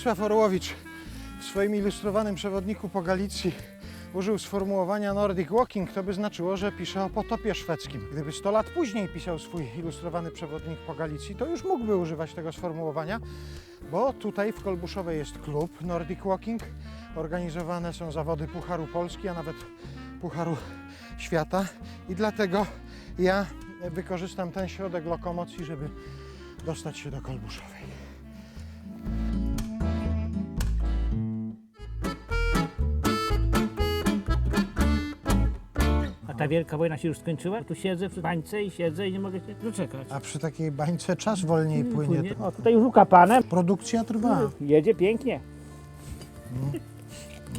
Mieczysław Orłowicz w swoim ilustrowanym przewodniku po Galicji użył sformułowania Nordic Walking, to by znaczyło, że pisze o potopie szwedzkim. Gdyby 100 lat później pisał swój ilustrowany przewodnik po Galicji, to już mógłby używać tego sformułowania, bo tutaj w Kolbuszowej jest klub Nordic Walking. Organizowane są zawody Pucharu Polski, a nawet Pucharu Świata i dlatego ja wykorzystam ten środek lokomocji, żeby dostać się do Kolbuszowej. Ta wielka wojna się już skończyła? Tu siedzę przy bańce i siedzę i nie mogę się doczekać. A przy takiej bańce czas wolniej płynie. Płynie. O, tutaj już ukapane. Produkcja trwa. Jedzie pięknie.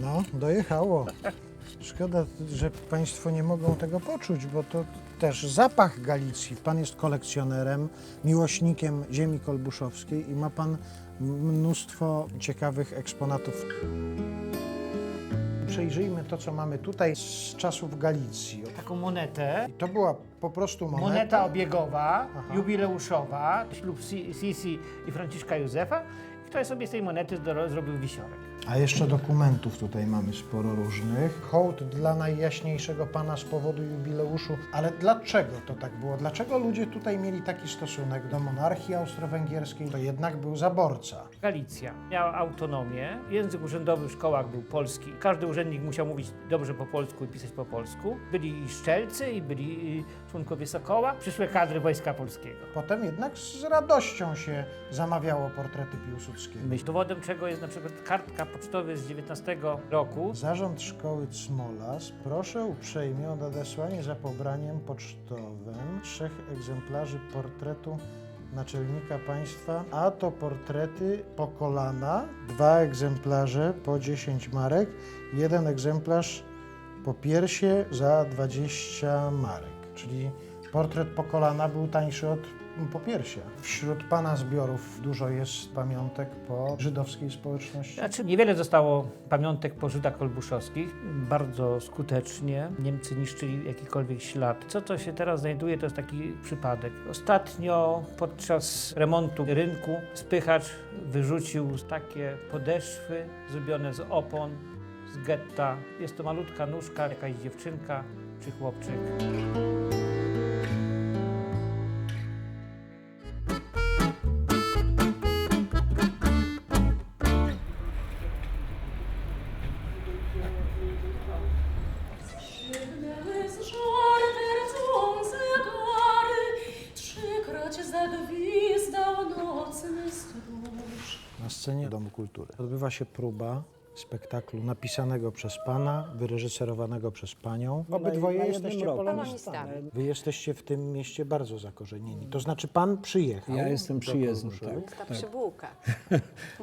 No, dojechało. Szkoda, że Państwo nie mogą tego poczuć, bo to też zapach Galicji. Pan jest kolekcjonerem, miłośnikiem ziemi kolbuszowskiej i ma Pan mnóstwo ciekawych eksponatów. Przejrzyjmy to, co mamy tutaj z czasów Galicji. Taką monetę. To była po prostu moneta. Moneta obiegowa, Aha. jubileuszowa, ślub Si- Sisi i Franciszka Józefa. I ktoś sobie z tej monety zrobił wisiorek. A jeszcze dokumentów tutaj mamy sporo różnych. Hołd dla najjaśniejszego Pana z powodu jubileuszu. Ale dlaczego to tak było? Dlaczego ludzie tutaj mieli taki stosunek do monarchii austro-węgierskiej? To jednak był zaborca. Galicja miała autonomię. Język urzędowy w szkołach był polski. Każdy urzędnik musiał mówić dobrze po polsku i pisać po polsku. Byli i szczelcy, i byli i członkowie Sokoła, przyszłe kadry Wojska Polskiego. Potem jednak z radością się zamawiało portrety Piłsudskiego. Myśl, dowodem czego jest na przykład kartka pocztowa z 19 roku. Zarząd Szkoły Cmolas proszę uprzejmie o nadesłanie za pobraniem pocztowym trzech egzemplarzy portretu naczelnika państwa, a to portrety po kolana, dwa egzemplarze po 10 marek, jeden egzemplarz po piersie za 20 marek, czyli portret po kolana był tańszy od po piersie. Wśród pana zbiorów dużo jest pamiątek po żydowskiej społeczności. Znaczy, niewiele zostało pamiątek po Żydach kolbuszowskich. Bardzo skutecznie Niemcy niszczyli jakikolwiek ślad. Co to się teraz znajduje, to jest taki przypadek. Ostatnio podczas remontu rynku spychacz wyrzucił takie podeszwy zrobione z opon, z getta. Jest to malutka nóżka, jakaś dziewczynka czy chłopczyk. Kultury odbywa się próba spektaklu napisanego przez pana, wyreżyserowanego przez panią. Obydwoje na jednym jesteście roku. polonistami. Wy jesteście w tym mieście bardzo zakorzenieni. To znaczy pan przyjechał. Ja jestem do przyjezdny, Kolbuszowej. tak. Ta przybułka.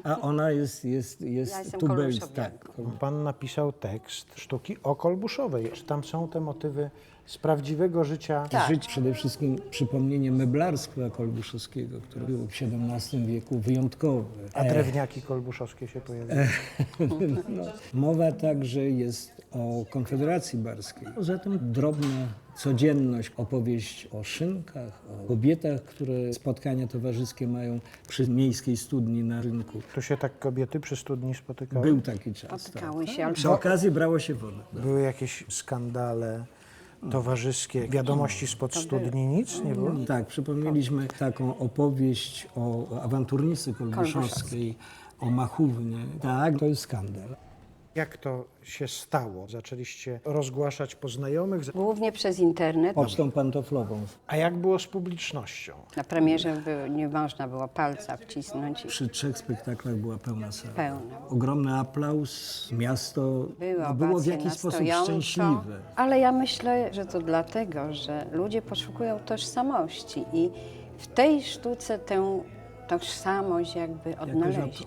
A ona jest, jest, jest Ja jestem tubelc, tak. Pan napisał tekst sztuki o Kolbuszowej. Czy tam są te motywy z prawdziwego życia? Tak. Żyć przede wszystkim przypomnienie meblarstwa kolbuszowskiego, które było w XVII wieku wyjątkowe. A drewniaki kolbuszowskie się pojawiły. No, mowa także jest o Konfederacji Barskiej. Poza tym drobna codzienność, opowieść o szynkach, o kobietach, które spotkania towarzyskie mają przy miejskiej studni na rynku. Tu się tak kobiety przy studni spotykały? Był taki czas. Spotykały tak. się, ale Przy okazji brało się wodę. Były jakieś skandale towarzyskie, wiadomości spod studni, nic nie było? Tak, przypomnieliśmy taką opowieść o awanturnicy kolbuszowskiej, o Machównie. Tak, to jest skandal. Jak to się stało? Zaczęliście rozgłaszać po znajomych? głównie przez internet. Pocztą pantoflową. A jak było z publicznością? Na premierze by, nie można było palca wcisnąć. i Przy trzech spektaklach była pełna sala. Pełna. Ogromny aplauz, miasto Były no, było w owacje jakiś sposób stojąco. szczęśliwe. Ale ja myślę, że to dlatego, że ludzie poszukują tożsamości i w tej sztuce tę tożsamość jakby Jakoś odnaleźli.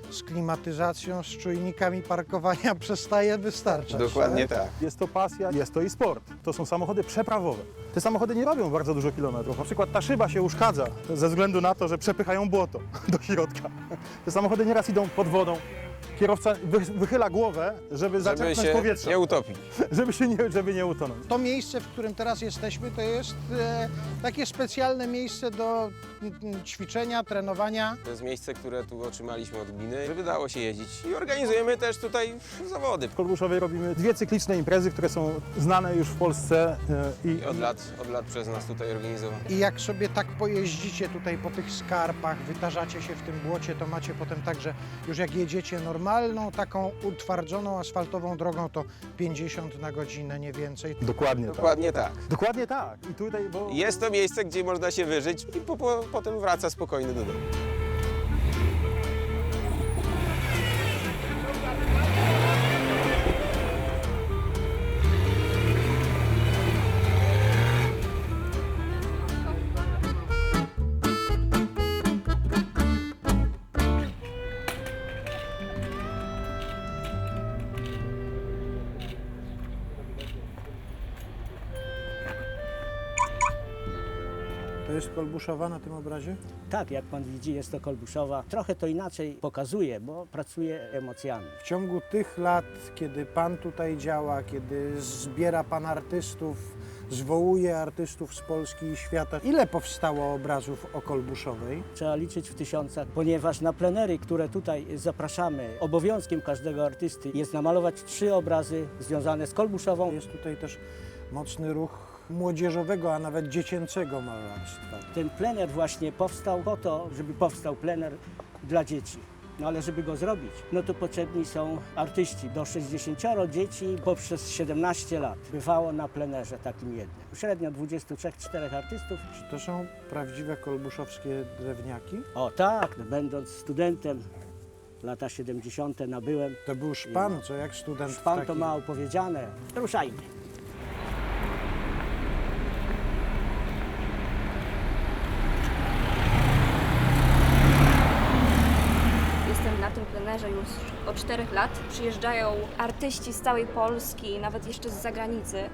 z klimatyzacją, z czujnikami parkowania przestaje wystarczać. Dokładnie tak. Jest to pasja, jest to i sport. To są samochody przeprawowe. Te samochody nie robią bardzo dużo kilometrów. Na przykład ta szyba się uszkadza ze względu na to, że przepychają błoto do środka. Te samochody nieraz idą pod wodą. Kierowca wy, wychyla głowę, żeby, Żeby zaczerpnąć się powietrze, nie utopić. żeby, się nie, żeby nie utonąć. To miejsce, w którym teraz jesteśmy, to jest e, takie specjalne miejsce do ćwiczenia, trenowania. To jest miejsce, które tu otrzymaliśmy od gminy, żeby dało się jeździć. I organizujemy też tutaj zawody. W Kolbuszowie robimy dwie cykliczne imprezy, które są znane już w Polsce e, i, I od lat, od lat przez nas tutaj organizowane. I jak sobie tak pojeździcie tutaj po tych skarpach, wytarzacie się w tym błocie, to macie potem tak, że już jak jedziecie normalną, taką utwardzoną asfaltową drogą, to 50 na godzinę, nie więcej. Dokładnie tak. Dokładnie tak. Dokładnie tak. I tutaj, bo Jest to miejsce, gdzie można się wyżyć i po, po, potem wraca spokojny do domu. Kolbuszowa na tym obrazie? Tak, jak pan widzi, jest to Kolbuszowa. Trochę to inaczej pokazuje, bo pracuje emocjami. W ciągu tych lat, kiedy Pan tutaj działa, kiedy zbiera Pan artystów, zwołuje artystów z Polski i świata, ile powstało obrazów o Kolbuszowej? Trzeba liczyć w tysiącach, ponieważ na plenery, które tutaj zapraszamy, obowiązkiem każdego artysty jest namalować trzy obrazy związane z Kolbuszową. Jest tutaj też mocny ruch młodzieżowego, a nawet dziecięcego malarstwa. Ten plener właśnie powstał po to, żeby powstał plener dla dzieci. No ale żeby go zrobić, no to potrzebni są artyści. Do 60 dzieci poprzez 17 lat bywało na plenerze takim jednym. Średnio 23-4 artystów. Czy to są prawdziwe kolbuszowskie drewniaki? O tak, będąc studentem, lata 70. nabyłem. To był szpan, co jak student Pan to taki- ma opowiedziane. Ruszajmy. Jestem na tym plenerze już od czterech lat. Przyjeżdżają artyści z całej Polski, nawet jeszcze z zagranicy.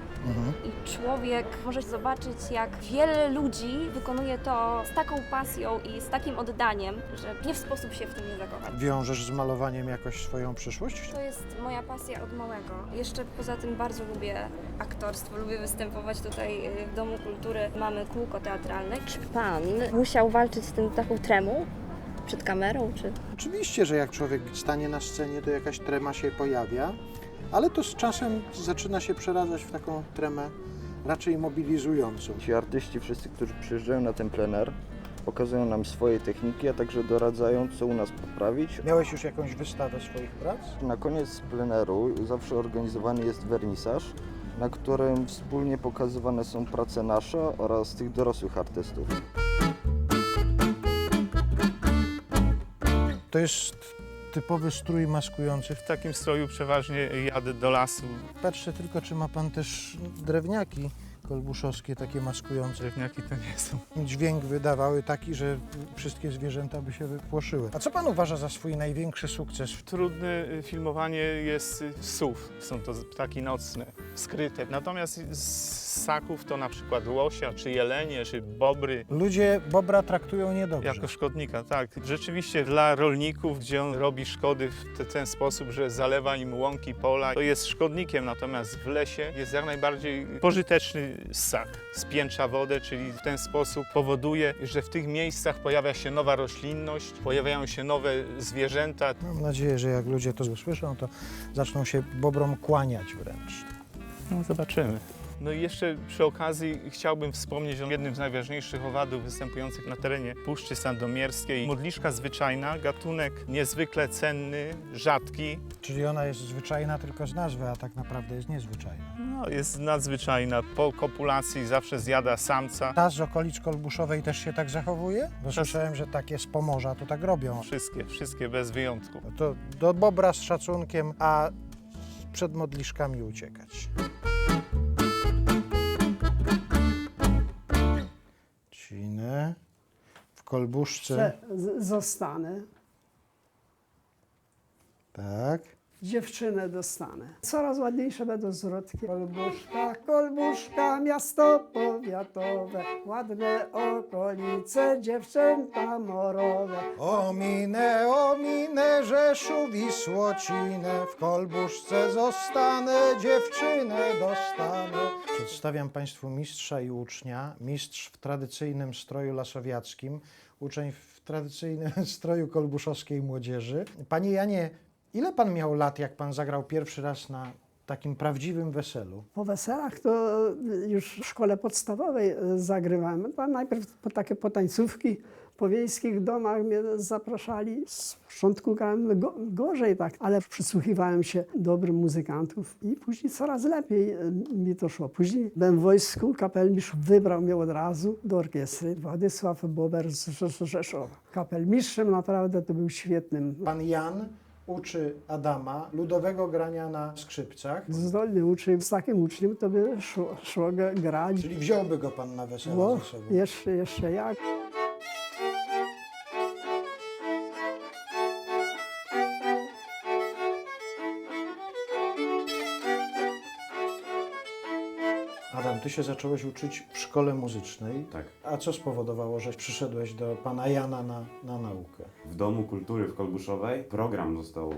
I człowiek może zobaczyć, jak wiele ludzi wykonuje to z taką pasją i z takim oddaniem, że nie w sposób się w tym nie zakochać. Wiążesz z malowaniem jakoś swoją przyszłość? To jest moja pasja od małego. Jeszcze poza tym bardzo lubię aktorstwo, lubię występować tutaj y, w Domu Kultury. Mamy kółko teatralne. Czy pan musiał walczyć z tym taką tremą przed kamerą, czy Oczywiście, że jak człowiek stanie na scenie, to jakaś trema się pojawia, ale to z czasem zaczyna się przeradzać w taką tremę raczej mobilizującą. Ci artyści, wszyscy, którzy przyjeżdżają na ten plener, pokazują nam swoje techniki, a także doradzają, co u nas poprawić. Miałeś już jakąś wystawę swoich prac? Na koniec pleneru zawsze organizowany jest wernisaż, na którym wspólnie pokazywane są prace nasze oraz tych dorosłych artystów. To jest typowy strój maskujący. W takim stroju przeważnie jadę do lasu. Patrzę tylko, czy ma pan też drewniaki kolbuszowskie, takie maskujące. Drewniaki to nie są. Dźwięk wydawały taki, że wszystkie zwierzęta by się wypłoszyły. A co pan uważa za swój największy sukces? Trudne y, filmowanie jest y, sów. Są to ptaki nocne, skryte. Natomiast z ssaków to na przykład łosia, czy jelenie, czy bobry. Ludzie bobra traktują niedobrze. Jako szkodnika, tak. Rzeczywiście dla rolników, gdzie on robi szkody w te- ten sposób, że zalewa im łąki, pola, to jest szkodnikiem, natomiast w lesie jest jak najbardziej pożyteczny ssak. Spięcza wodę, czyli w ten sposób powoduje, że w tych miejscach pojawia się nowa roślinność, pojawiają się nowe zwierzęta. Mam nadzieję, że jak ludzie to usłyszą, to zaczną się bobrom kłaniać wręcz. No, zobaczymy. No i jeszcze przy okazji chciałbym wspomnieć o jednym z najważniejszych owadów występujących na terenie Puszczy Sandomierskiej. Modliszka zwyczajna, gatunek niezwykle cenny, rzadki. Czyli ona jest zwyczajna tylko z nazwy, a tak naprawdę jest niezwyczajna. No, jest nadzwyczajna. Po kopulacji zawsze zjada samca. Ta z okolic Kolbuszowej też się tak zachowuje? Bo słyszałem, że takie z Pomorza to tak robią. Wszystkie, wszystkie bez wyjątku. To do bobra z szacunkiem, a przed modliszkami uciekać. Kolbuszczy. Prze- z- zostanę. Tak dziewczynę dostanę. Coraz ładniejsze będą zwrotki. Kolbuszka, Kolbuszka, miasto powiatowe, ładne okolice, dziewczęta morowe. Ominę, ominę Rzeszów i Słocinę, w Kolbuszce zostanę, dziewczynę dostanę. Przedstawiam Państwu mistrza i ucznia. Mistrz w tradycyjnym stroju lasowiackim, uczeń w tradycyjnym stroju kolbuszowskiej młodzieży. Panie Janie, ile Pan miał lat, jak Pan zagrał pierwszy raz na takim prawdziwym weselu? Po weselach to już w szkole podstawowej zagrywałem. Tam najpierw po takie potańcówki po wiejskich domach mnie zapraszali. Z początku grałem go, gorzej tak, ale przysłuchiwałem się dobrym muzykantów i później coraz lepiej e, mi to szło. Później byłem w wojsku, kapelmistrz wybrał mnie od razu do orkiestry. Władysław Bober z Rzesz- Rzeszowa. Kapelmistrzem naprawdę to był świetnym. Pan Jan uczy Adama ludowego grania na skrzypcach, Zdolny uczeń, z takim uczniem to by szło, szło grać. czyli wziąłby go Pan na ze sobą. jeszcze, jeszcze jak. Ty się zacząłeś uczyć w szkole muzycznej. Tak. A co spowodowało, że przyszedłeś do pana Jana na, na naukę? W Domu Kultury w Kolbuszowej program został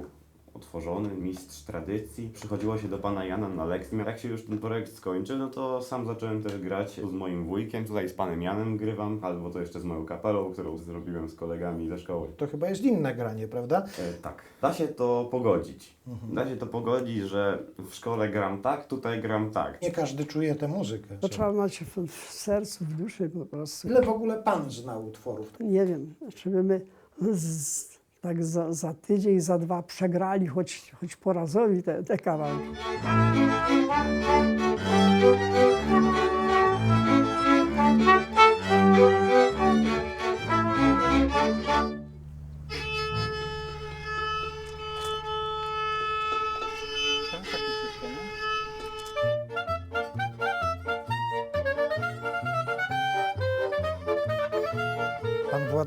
otworzony, mistrz tradycji. Przychodziło się do pana Jana na lekcję. Jak się już ten projekt skończył, no to sam zacząłem też grać z moim wujkiem. Tutaj z panem Janem grywam, albo to jeszcze z moją kapelą, którą zrobiłem z kolegami ze szkoły. To chyba jest inne granie, prawda? E, tak. Da się to pogodzić. Da się to pogodzić, że w szkole gram tak, tutaj gram tak. Nie każdy czuje tę muzykę. To trzeba mieć w, w sercu, w duszy po prostu. Ile w ogóle pan znał utworów? Nie wiem, czy my z, tak za, za tydzień, za dwa przegrali choć, choć po razowi te, te kawałki.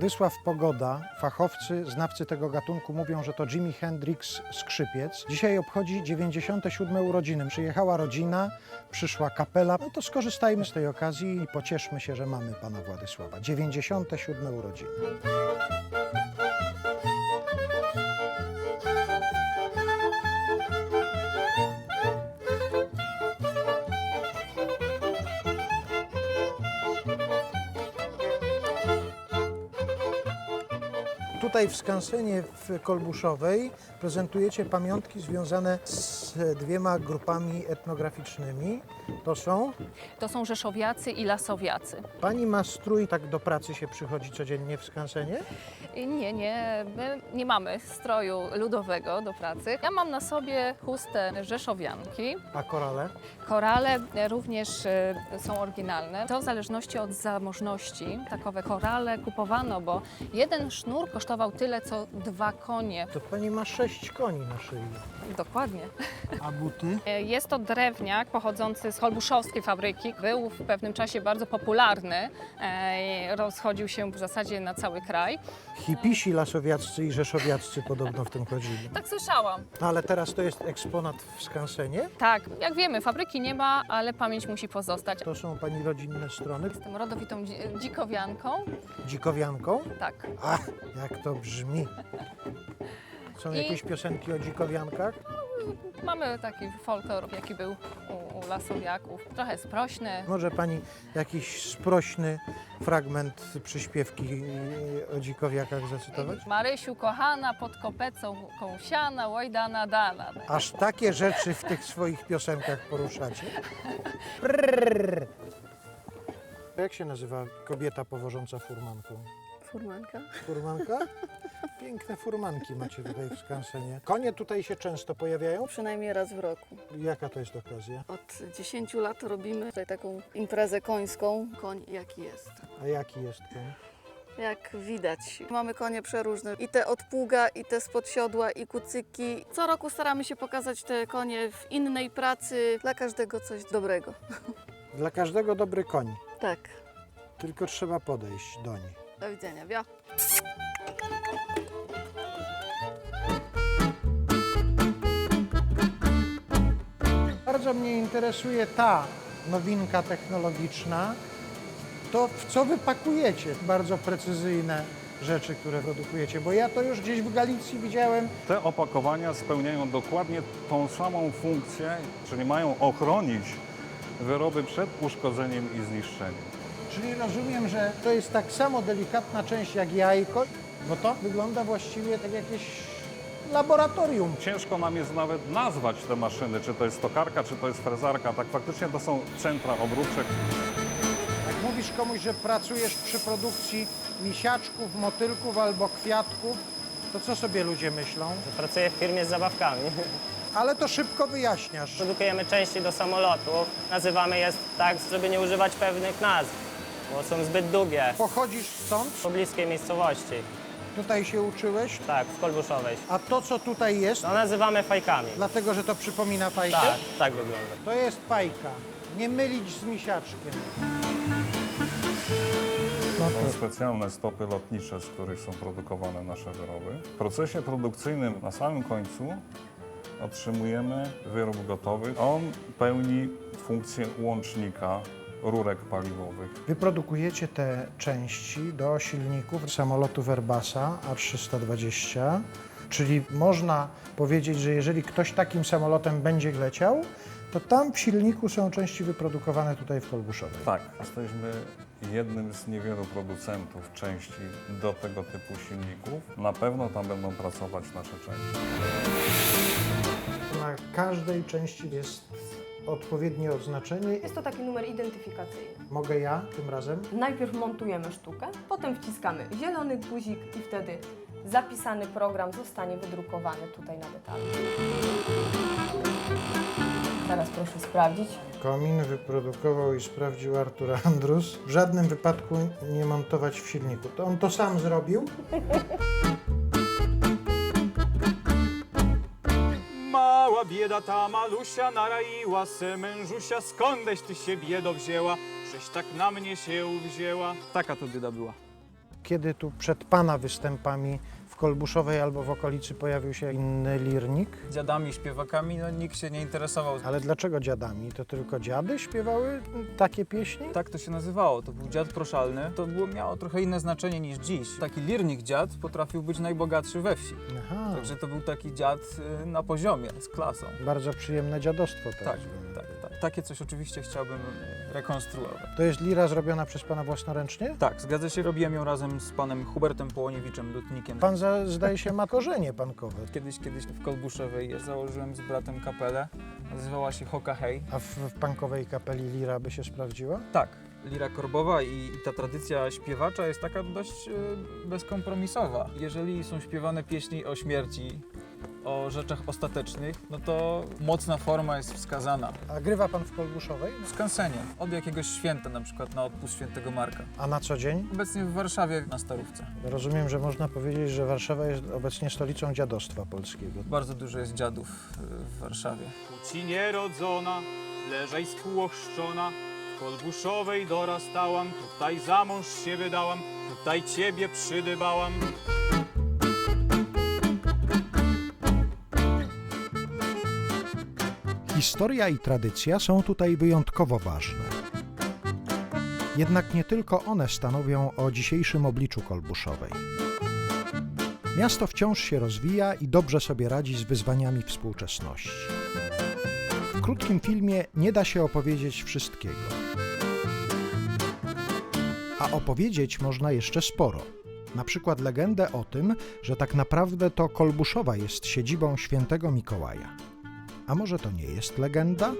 Władysław Pogoda, fachowcy, znawcy tego gatunku mówią, że to Jimi Hendrix skrzypiec. Dzisiaj obchodzi 97 urodziny. Przyjechała rodzina, przyszła kapela. No to skorzystajmy z tej okazji i pocieszmy się, że mamy pana Władysława. 97 urodziny. Tutaj w skansenie w Kolbuszowej. Prezentujecie pamiątki związane z dwiema grupami etnograficznymi. To są? To są Rzeszowiacy i Lasowiacy. Pani ma strój, tak do pracy się przychodzi codziennie w skansenie? Nie, nie, my nie mamy stroju ludowego do pracy. Ja mam na sobie chustę Rzeszowianki. A korale? Korale również e, są oryginalne. To w zależności od zamożności. Takowe korale kupowano, bo jeden sznur kosztował tyle, co dwa konie. To pani ma sześć koni na szyi. Dokładnie. A buty? E, Jest to drewniak pochodzący z holbuszowskiej fabryki. Był w pewnym czasie bardzo popularny. E, Rozchodził się w zasadzie na cały kraj. Hipisi lasowiaccy i rzeszowiaccy podobno w tym chodzili. Tak słyszałam. No ale teraz to jest eksponat w skansenie. Tak, jak wiemy, fabryki nie ma, ale pamięć musi pozostać. To są pani rodzinne strony. Jestem rodowitą dzi- dzikowianką. Dzikowianką? Tak. A, jak to brzmi. Są I- jakieś piosenki o dzikowiankach? Mamy taki folklor, jaki był u, u lasowiaków. Trochę sprośny. Może pani jakiś sprośny fragment przyśpiewki o dzikowiakach zacytować? Marysiu kochana, pod kopecą kąsiana, łojdana dana. Aż takie rzeczy w tych swoich piosenkach poruszacie? Prrr. Jak się nazywa kobieta powożąca furmanką? Furmanka? Furmanka? Piękne furmanki macie tutaj w skansenie. Konie tutaj się często pojawiają? Przynajmniej raz w roku. Jaka to jest okazja? Od 10 lat robimy tutaj taką imprezę końską. Koń jaki jest. A jaki jest koń? Jak widać, mamy konie przeróżne. I te od pługa, i te spod siodła, i kucyki. Co roku staramy się pokazać te konie w innej pracy. Dla każdego coś dobrego. Dla każdego dobry koń. Tak. Tylko trzeba podejść do niej. Do widzenia. Wio. Bardzo mnie interesuje ta nowinka technologiczna, to w co wy pakujecie bardzo precyzyjne rzeczy, które produkujecie, bo ja to już gdzieś w Galicji widziałem. Te opakowania spełniają dokładnie tą samą funkcję, czyli mają ochronić wyroby przed uszkodzeniem i zniszczeniem. Czyli rozumiem, że to jest tak samo delikatna część jak jajko, bo to wygląda właściwie tak jakieś laboratorium. Ciężko nam jest nawet nazwać te maszyny, czy to jest tokarka, czy to jest frezarka. Tak faktycznie to są centra obróbcze. Jak mówisz komuś, że pracujesz przy produkcji misiaczków, motylków albo kwiatków, to co sobie ludzie myślą? Pracuję w firmie z zabawkami. Ale to szybko wyjaśniasz. Produkujemy części do samolotów. Nazywamy je tak, żeby nie używać pewnych nazw, bo są zbyt długie. Pochodzisz stąd? Po bliskiej miejscowości. Tutaj się uczyłeś? Tak, w Kolbuszowej. A to, co tutaj jest? To nazywamy fajkami. Dlatego, że to przypomina fajkę? Tak, tak wygląda. To jest fajka. Nie mylić z misiaczkiem. Są specjalne stopy lotnicze, z których są produkowane nasze wyroby. W procesie produkcyjnym na samym końcu otrzymujemy wyrób gotowy. On pełni funkcję łącznika rurek paliwowych. Wyprodukujecie te części do silników samolotów Airbusa A320, czyli można powiedzieć, że jeżeli ktoś takim samolotem będzie leciał, to tam w silniku są części wyprodukowane tutaj w Kolbuszowej. Tak, jesteśmy jednym z niewielu producentów części do tego typu silników. Na pewno tam będą pracować nasze części. Na każdej części jest odpowiednie oznaczenie. Jest to taki numer identyfikacyjny. Mogę ja tym razem? Najpierw montujemy sztukę, potem wciskamy zielony guzik i wtedy zapisany program zostanie wydrukowany tutaj na detalu. Teraz proszę sprawdzić. Komin wyprodukował i sprawdził Artur Andrus. W żadnym wypadku nie montować w silniku. To on to sam zrobił. bieda ta malusia naraiła se mężusia, skądeś ty się biedo wzięła, żeś tak na mnie się wzięła. Taka to bieda była. Kiedy tu przed Pana występami w Kolbuszowej albo w okolicy pojawił się inny lirnik? Dziadami, śpiewakami, no nikt się nie interesował. Ale dlaczego dziadami? To tylko dziady śpiewały takie pieśni? Tak to się nazywało, to był dziad proszalny. To było, miało trochę inne znaczenie niż dziś. Taki lirnik dziad potrafił być najbogatszy we wsi. Aha, Także to był taki dziad y, na poziomie, z klasą. bardzo przyjemne dziadostwo jest. tak, tak. Takie coś oczywiście chciałbym y, rekonstruować. To jest lira zrobiona przez Pana własnoręcznie? Tak, zgadza się. Robiłem ją razem z panem Hubertem Połoniewiczem, lutnikiem. Pan za, zdaje się ma korzenie pankowe. Kiedyś, kiedyś w Kolbuszowej ja założyłem z bratem kapelę. Nazywała się Hoka Hej. A w, w pankowej kapeli lira by się sprawdziła? Tak, lira korbowa i, i ta tradycja śpiewacza jest taka dość e, bezkompromisowa. Jeżeli są śpiewane pieśni o śmierci, o rzeczach ostatecznych, no to mocna forma jest wskazana. A grywa Pan w Kolbuszowej? W skansenie, od jakiegoś święta, na przykład na odpust świętego Marka. A na co dzień? Obecnie w Warszawie na Starówce. Rozumiem, że można powiedzieć, że Warszawa jest obecnie stolicą dziadostwa polskiego. Bardzo dużo jest dziadów e, w Warszawie. Ci nierodzona, leżaj spłoszczona, w Kolbuszowej dorastałam, tutaj za mąż się wydałam, tutaj ciebie przydybałam. Historia i tradycja są tutaj wyjątkowo ważne. Jednak nie tylko one stanowią o dzisiejszym obliczu Kolbuszowej. Miasto wciąż się rozwija i dobrze sobie radzi z wyzwaniami współczesności. W krótkim filmie nie da się opowiedzieć wszystkiego. A opowiedzieć można jeszcze sporo. Na przykład legendę o tym, że tak naprawdę to Kolbuszowa jest siedzibą świętego Mikołaja. A może to nie jest legenda?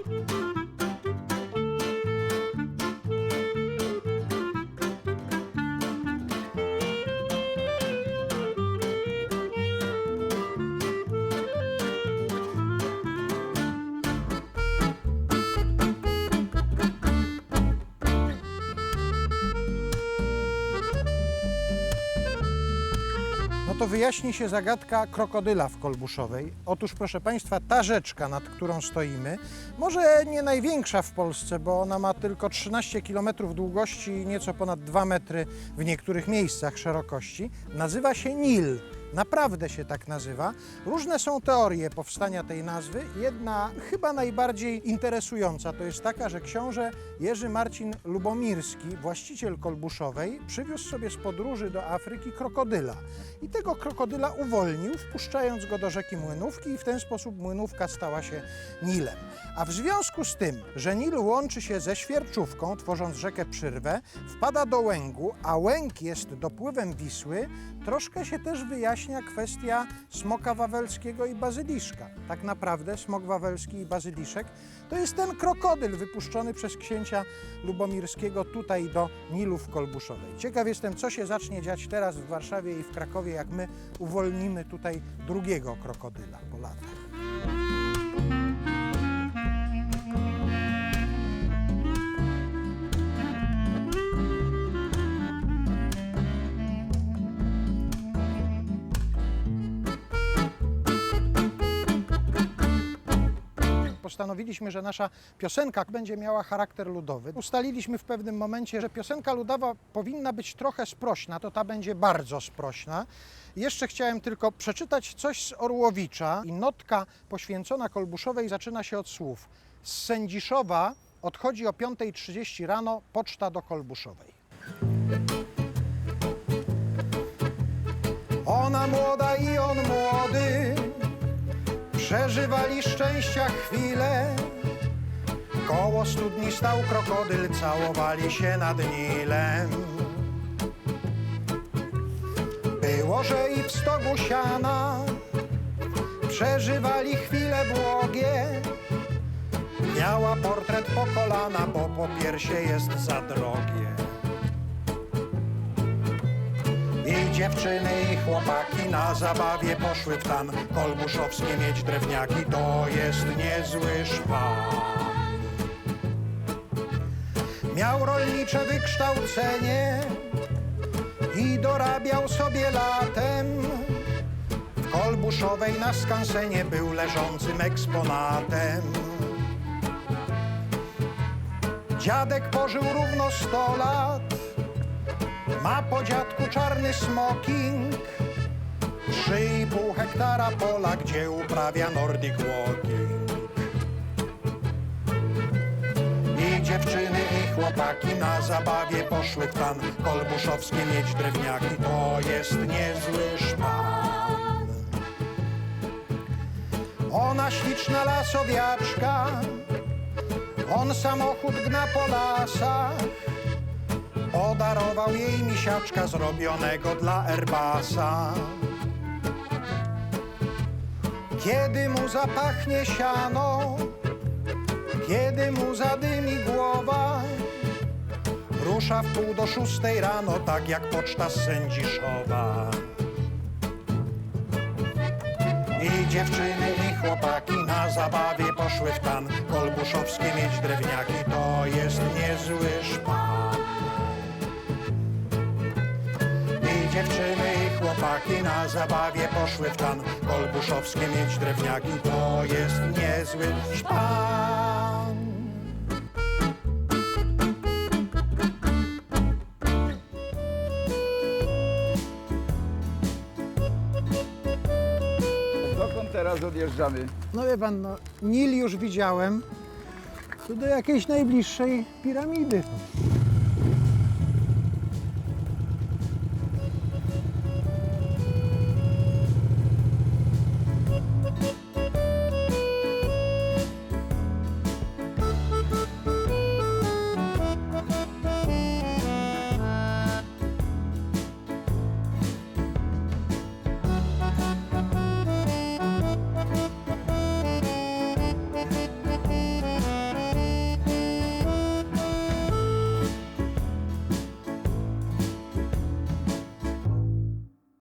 Wyjaśni się zagadka krokodyla w Kolbuszowej. Otóż, proszę Państwa, ta rzeczka, nad którą stoimy, może nie największa w Polsce, bo ona ma tylko 13 km długości i nieco ponad 2 metry w niektórych miejscach szerokości, nazywa się Nil. Naprawdę się tak nazywa. Różne są teorie powstania tej nazwy. Jedna, chyba najbardziej interesująca, to jest taka, że książę Jerzy Marcin Lubomirski, właściciel Kolbuszowej, przywiózł sobie z podróży do Afryki krokodyla. I tego krokodyla uwolnił, wpuszczając go do rzeki Młynówki i w ten sposób Młynówka stała się Nilem. A w związku z tym, że Nil łączy się ze Świerczówką, tworząc rzekę Przyrwę, wpada do Łęgu, a Łęg jest dopływem Wisły, troszkę się też wyjaśnia kwestia smoka wawelskiego i bazyliszka. Tak naprawdę smok wawelski i bazyliszek to jest ten krokodyl wypuszczony przez księcia Lubomirskiego tutaj do Nilów Kolbuszowej. Ciekaw jestem, co się zacznie dziać teraz w Warszawie i w Krakowie, jak my uwolnimy tutaj drugiego krokodyla po latach. Postanowiliśmy, że nasza piosenka będzie miała charakter ludowy. Ustaliliśmy w pewnym momencie, że piosenka ludowa powinna być trochę sprośna, to ta będzie bardzo sprośna. Jeszcze chciałem tylko przeczytać coś z Orłowicza i notka poświęcona Kolbuszowej zaczyna się od słów. Z Sędziszowa odchodzi o 5.30 rano poczta do Kolbuszowej. Ona młoda i on młody, przeżywali szczęścia chwile. Koło studni stał krokodyl, całowali się nad Nilem. Było, że i w stogu siana przeżywali chwile błogie. Miała portret po kolana, bo po piersie jest za drogie. Dziewczyny i chłopaki na zabawie poszły w tan. Kolbuszowskie mieć drewniaki to jest niezły szpan. Miał rolnicze wykształcenie i dorabiał sobie latem. W Kolbuszowej na skansenie był leżącym eksponatem. Dziadek pożył równo sto lat, ma po dziadku czarny smoking, trzy i pół hektara pola, gdzie uprawia Nordic Walking. I dziewczyny i chłopaki na zabawie poszły w tan. Kolbuszowskie mieć drewniaki to jest niezły szpan. Ona śliczna lasowiaczka, on samochód gna po lasach. Podarował jej misiaczka zrobionego dla Airbusa. Kiedy mu zapachnie siano, kiedy mu zadymi głowa, rusza w pół do szóstej rano, tak jak poczta z Sędziszowa. I dziewczyny i chłopaki na zabawie poszły w tan. Kolbuszowskie mieć drewniaki to jest niezły szpan. Dziewczyny i chłopaki na zabawie poszły w tan. Kolbuszowskie mieć drewniaki to jest niezły szpan. Dokąd teraz odjeżdżamy? No wie pan, no, Nil już widziałem. Tu do jakiejś najbliższej piramidy.